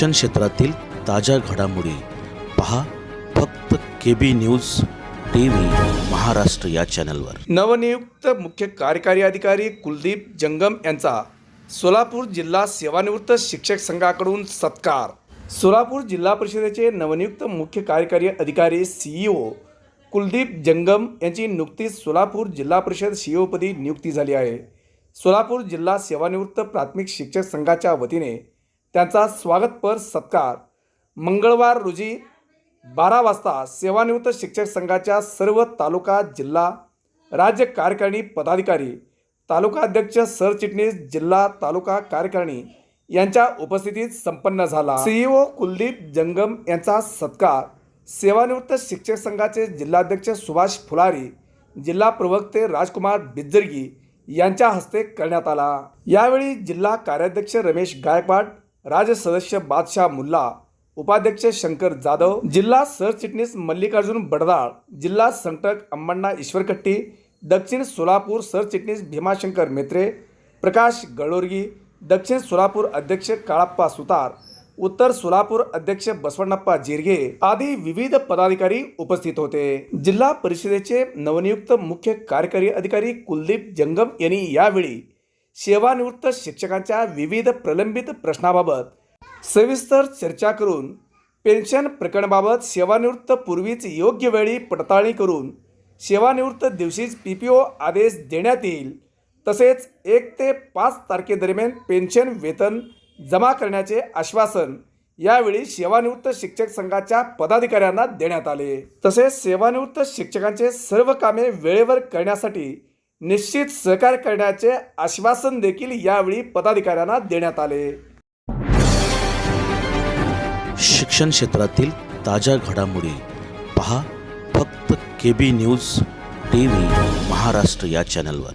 शिक्षण क्षेत्रातील ताज्या घडामोडी पहा फक्त K B news T V Maharashtra या चॅनलवर. नवनियुक्त मुख्य कार्यकारी अधिकारी कुलदीप जंगम यांचा सोलापूर जिल्हा सेवानिवृत्त शिक्षक संघाकडून सत्कार. सोलापूर जिल्हा परिषदेचे नवनियुक्त मुख्य कार्यकारी अधिकारी सीईओ कुलदीप जंगम यांची नुकतीच सोलापूर जिल्हा परिषद सीईओपदी नियुक्ती झाली आहे. सोलापूर जिल्हा सेवानिवृत्त प्राथमिक शिक्षक संघाच्या वतीने त्यांचा स्वागतपर सत्कार. मंगळवार रोजी बारा वाजता सेवानिवृत्त शिक्षक संघाच्या सर्व तालुका जिल्हा राज्य कार्यकारिणी पदाधिकारी तालुका अध्यक्ष सरचिटणीस जिल्हा तालुका कार्यकारिणी यांच्या उपस्थितीत संपन्न झाला. सीईओ कुलदीप जंगम यांचा सत्कार. सेवानिवृत्त शिक्षक संघाचे जिल्हाध्यक्ष सुभाष फुलारी जिल्हा प्रवक्ते राजकुमार बिज्जरगी यांच्या हस्ते करण्यात आला. यावेळी जिल्हा कार्याध्यक्ष रमेश गायकवाड राज्य सदस्य बादशाह मुल्ला उपाध्यक्ष शंकर जाधव जिल्हा सरचिटणीस मल्लिकार्जुन बडदाळ जिल्हा संटक अम्मण्णा ईश्वरकट्टी दक्षिण सोलापूर सरचिटणीस भीमाशंकर मेत्रे प्रकाश गळोरगी दक्षिण सोलापूर अध्यक्ष काळाप्पा सुतार उत्तर सोलापूर अध्यक्ष बसवण्णप्पा जिरगे आदी विविध पदाधिकारी उपस्थित होते. जिल्हा परिषदेचे नवनियुक्त मुख्य कार्यकारी अधिकारी कुलदीप जंगम यांनी यावेळी सेवानिवृत्त शिक्षकांच्या विविध प्रलंबित प्रश्नाबाबत सविस्तर चर्चा करून पेन्शन प्रकरणाबाबत सेवानिवृत्त पूर्वीच योग्य वेळी पडताळणी करून सेवानिवृत्त दिवशीच पी पी ओ आदेश देण्यात येईल. तसेच एक ते पाच तारखेदरम्यान पेन्शन वेतन जमा करण्याचे आश्वासन यावेळी सेवानिवृत्त शिक्षक संघाच्या पदाधिकाऱ्यांना देण्यात आले. तसेच सेवानिवृत्त शिक्षकांचे सर्व कामे वेळेवर करण्यासाठी निश्चित सहकार्य करण्याचे आश्वासन देखील यावेळी पदाधिकाऱ्यांना देण्यात आले. शिक्षण क्षेत्रातील ताज्या घडामोडी पहा फक्त K B news T V Maharashtra या चॅनलवर